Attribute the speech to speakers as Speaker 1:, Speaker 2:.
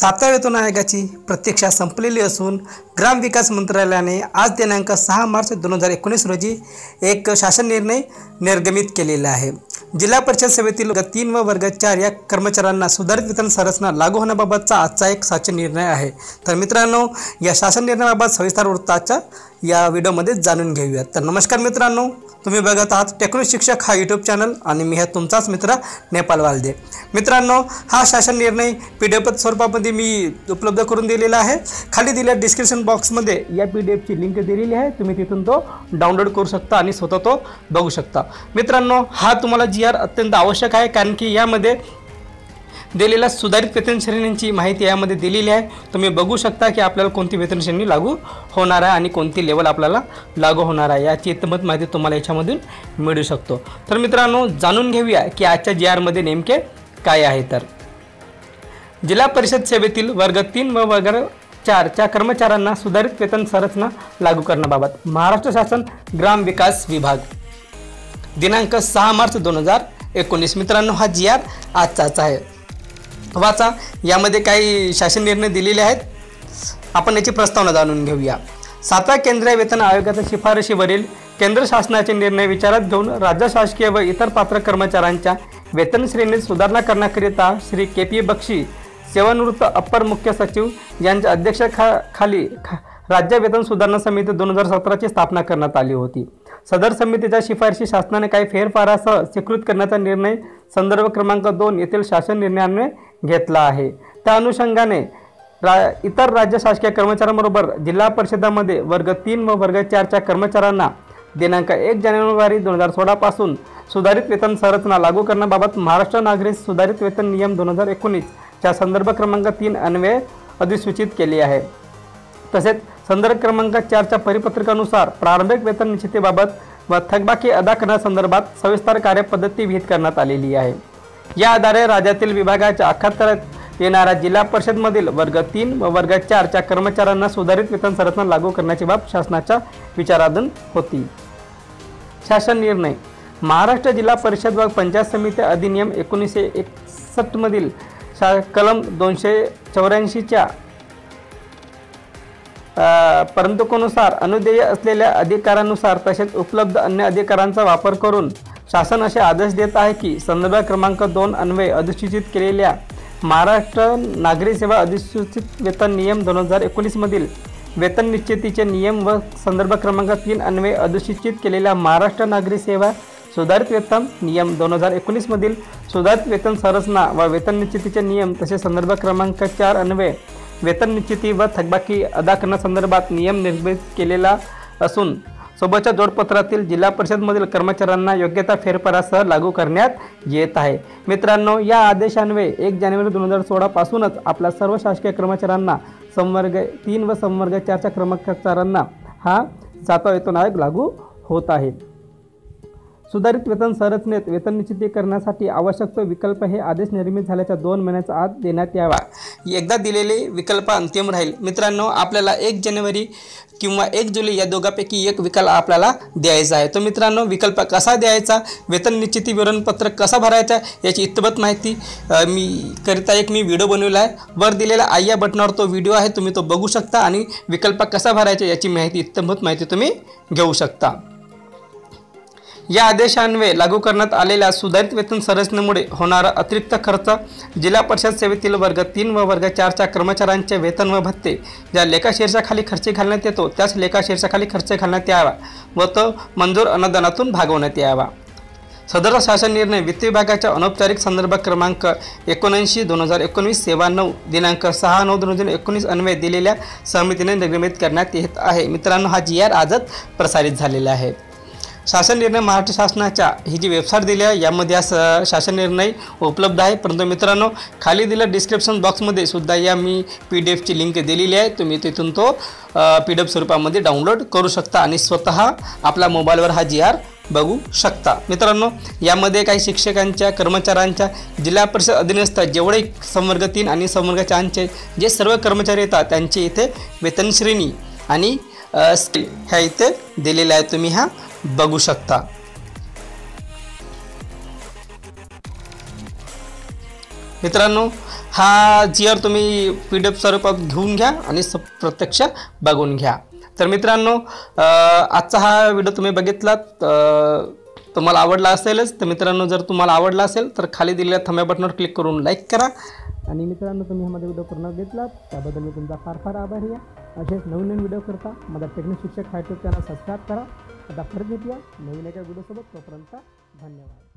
Speaker 1: सातव्यातून आयोगाची प्रतीक्षा संपलेली असून ग्रामविकास मंत्रालयाने आज दिनांक सहा मार्च दोन हजार एकोणीस रोजी एक शासन निर्णय निर्गमित केलेला आहे. जिल्हा परिषद सेवेतील वर्ग तीन व वर्ग चार या कर्मचाऱ्यांना सुधारित वितरण संरचना लागू होण्याबाबतचा आजचा एक शासन निर्णय आहे. तर मित्रांनो या शासन निर्णयाबाबत सविस्तर वृत्ताच्या या व्हिडिओमध्ये जाणून घेऊयात. तर नमस्कार मित्रांनो तुम्ही बघत आहात टेक्नो शिक्षक हा यूट्यूब चॅनल आणि मी ह्या तुमचाच मित्र नेपाल वालदे. मित्रांनो हा शासन निर्णय पी डी एफ स्वरूपामध्ये मी उपलब्ध करून दिलेला आहे. खाली दिल्या डिस्क्रिप्शन बॉक्समध्ये या पी डी एफची लिंक दिलेली आहे. तुम्ही तिथून तो डाउनलोड करू शकता आणि स्वतः तो बघू शकता. मित्रांनो हा तुम्हाला जी आर अत्यंत आवश्यक आहे कारण की यामध्ये दिलेल्या सुधारित वेतन श्रेणींची माहिती यामध्ये दिलेली आहे. तुम्ही बघू शकता की आपल्याला कोणती वेतन श्रेणी लागू होणार आहे आणि कोणती लेवल आपल्याला लागू होणार आहे. याची इतमत माहिती तुम्हाला याच्यामधून मिळू शकतो. तर मित्रांनो जाणून घेऊया की आजच्या जी आरमध्ये नेमके काय आहे तर. जिल्हा परिषद सेवेतील वर्ग तीन व वर्ग चारच्या कर्मचाऱ्यांना सुधारित वेतन संरचना लागू करण्याबाबत महाराष्ट्र शासन ग्राम विकास विभाग. दिनांक सहा मार्च दोन हजार एकोणीस. मित्रांनो हा जी आर आजचाच आहे. वाचा. यामध्ये काही शासन निर्णय दिलेले आहेत. आपण याची प्रस्तावना जाणून घेऊया. सातव्या केंद्रीय वेतन आयोगाच्या शिफारशीवरील केंद्र शासनाचे निर्णय विचारात घेऊन राज्य शासकीय व इतर पात्र कर्मचाऱ्यांच्या वेतन श्रेणीत सुधारणा करण्याकरिता श्री के पी बक्षी सेवानिवृत्त अप्पर मुख्य सचिव यांच्या अध्यक्षखा खाली खा राज्य वेतन सुधारणा समिती दोन हजार सतराची स्थापना करण्यात आली होती. सदर समितीच्या शिफारशी शासनाने काही फेरफारासह स्वीकृत करण्याचा निर्णय संदर्भ क्रमांक दोन येथील शासन निर्णयाने घेतला आहे. त्या अनुषंगाने रा इतर राज्य शासकीय कर्मचाऱ्यांबरोबर जिल्हा परिषदामध्ये वर्ग तीन व वर्ग चारच्या कर्मचाऱ्यांना दिनांक एक जानेवारी दोन हजार सोळापासून सुधारित वेतन संरचना लागू करण्याबाबत महाराष्ट्र नागरिक सुधारित वेतन नियम दोन हजार एकोणीसच्या संदर्भ क्रमांक तीन अन्वये अधिसूचित केले आहे. तसेच संदर्भ क्रमांक चारच्या परिपत्रकानुसार प्रारंभिक वेतन निश्चितीबाबत व थकबाकी अदा करण्यासंदर्भात सविस्तर कार्यपद्धती विहित करण्यात आलेली आहे. या आधारे राज्यातील विभागाच्या अखत्यारीत येणाऱ्या जिल्हा परिषदमधील वर्ग तीन व वर्ग चारच्या कर्मचाऱ्यांना सुधारित वेतन संरचना लागू करण्याची बाब शासनाच्या विचाराधीन होती. शासन निर्णय. महाराष्ट्र जिल्हा परिषद व पंचायत समिती अधिनियम एकोणीसशे एकसष्टमधील शा कलम दोनशे चौऱ्याऐंशीच्या परंतुकोनुसार अनुदेय असलेल्या अधिकारानुसार तसेच उपलब्ध अन्य अधिकारांचा वापर करून शासन असे आदेश देत आहे की संदर्भ क्रमांक दोन अन्वये अधिसूचित केलेल्या महाराष्ट्र नागरी सेवा अधिसूचित वेतन नियम दोन हजार एकोणीसमधील वेतन निश्चितीचे नियम व संदर्भ क्रमांक तीन अन्वये अधिसूचित केलेल्या महाराष्ट्र नागरी सेवा सुधारित वेतन नियम दोन हजार एकोणीसमधील सुधारित वेतन संरचना व वेतन निश्चितीचे नियम तसेच संदर्भ क्रमांक चार अन्वये वेतन निश्चिती व थकबाकी अदा करण्यासंदर्भात नियम निर्मित केलेला असून सोबतच्या जोडपत्रातील जिल्हा परिषदमधील कर्मचाऱ्यांना योग्यता फेरफारासह लागू करण्यात येत आहे. मित्रांनो या आदेशान्वये एक जानेवारी दोन हजार सोळापासूनच आपल्या सर्व शासकीय कर्मचाऱ्यांना संवर्ग तीन व संवर्ग चारच्या कर्मचाऱ्यांना हा सातवा वेतन आयोग लागू होत आहे. सुधारित वेतन संरचनेत वेतन निश्चिती करण्यासाठी आवश्यक तो विकल्प हे आदेश निर्मित झाल्याच्या दोन महिन्याच्या आत देण्यात यावा. एकदा दिलेले विकल्प अंतिम राहील. मित्रांनो आपल्याला एक जानेवारी किंवा एक जुलै या दोघांपैकी एक विकल्प आपल्याला द्यायचा आहे. तो मित्रांनो विकल्प कसा द्यायचा? वेतन निश्चिती विवरणपत्र कसा भरायचा? याची इतबत माहिती मी करिता एक मी व्हिडिओ बनवला आहे. वर दिलेला आई या बटनावर तो व्हिडिओ आहे तुम्ही तो बघू शकता. आणि विकल्प कसा भरायचा याची माहिती इतबत माहिती तुम्ही घेऊ शकता. या आदेशान्वये लागू करण्यात आलेल्या सुधारित वेतन संरचनेमुळे होणारा अतिरिक्त खर्च जिल्हा परिषद सेवेतील वर्ग तीन व वर्ग चारच्या कर्मचाऱ्यांचे वेतन व भत्ते ज्या लेखाशीर्षाखाली खर्च घालण्यात येतो त्याच लेखाशीर्षाखाली खर्च घालण्यात यावा व तो मंजूर अनुदानातून भागवण्यात यावा. सदर शासन निर्णय वित्त विभागाच्या अनौपचारिक संदर्भ क्रमांक एकोणऐंशी दोन हजार एकोणवीस सेवा नऊ दिनांक सहा नऊ दोन हजार एकोणीस अन्वये दिलेल्या समितीने निगमित करण्यात येत आहे. मित्रांनो हा जी आर आजच प्रसारित झालेला आहे. शासन निर्णय महाराष्ट्र शासनाच्या ही जी वेबसाईट दिली आहे यामध्ये हा स शासन निर्णय उपलब्ध आहे. परंतु मित्रांनो खाली दिल्या डिस्क्रिप्शन बॉक्समध्ये सुद्धा या मी पी डी एफची लिंक दिलेली आहे. तुम्ही तिथून तो पी डी एफ स्वरूपामध्ये डाउनलोड करू शकता आणि स्वतः आपल्या मोबाईलवर हा जी आर बघू शकता. मित्रांनो यामध्ये काही शिक्षकांच्या कर्मचाऱ्यांच्या जिल्हा परिषद अधीनस्थ जेवढे संवर्ग तीन आणि संवर्ग चारचे जे सर्व कर्मचारी येतात त्यांचे इथे वेतन श्रेणी आणि स्किल ह्या इथे दिलेल्या आहेत. तुम्ही ह्या बघू शकता. मित्रांनो हा जी आर तुम्ही पी डी एफ स्वरूपात घेऊन घ्या आणि स प्रत्यक्ष बघून घ्या. तर मित्रांनो आजचा हा व्हिडिओ तुम्ही बघितलात तुम्हाला आवडला असेलच. तर मित्रांनो जर तुम्हाला आवडला असेल तर खाली दिलेल्या थंब्या बटनवर क्लिक करून लाईक करा. आणि मित्रांनो तुम्ही ह्यामध्ये व्हिडिओ पूर्ण घेतलात त्याबद्दल मी तुमचा फार फार आभारी आहे. असेच नवीन नवीन व्हिडिओ करता माझा टेक्निक शिक्षक हा यूट्यूब चॅनल सबस्क्राईब करा. आता परत भेटूया. नवीन एका व्हिडिओसोबत तोपर्यंत धन्यवाद.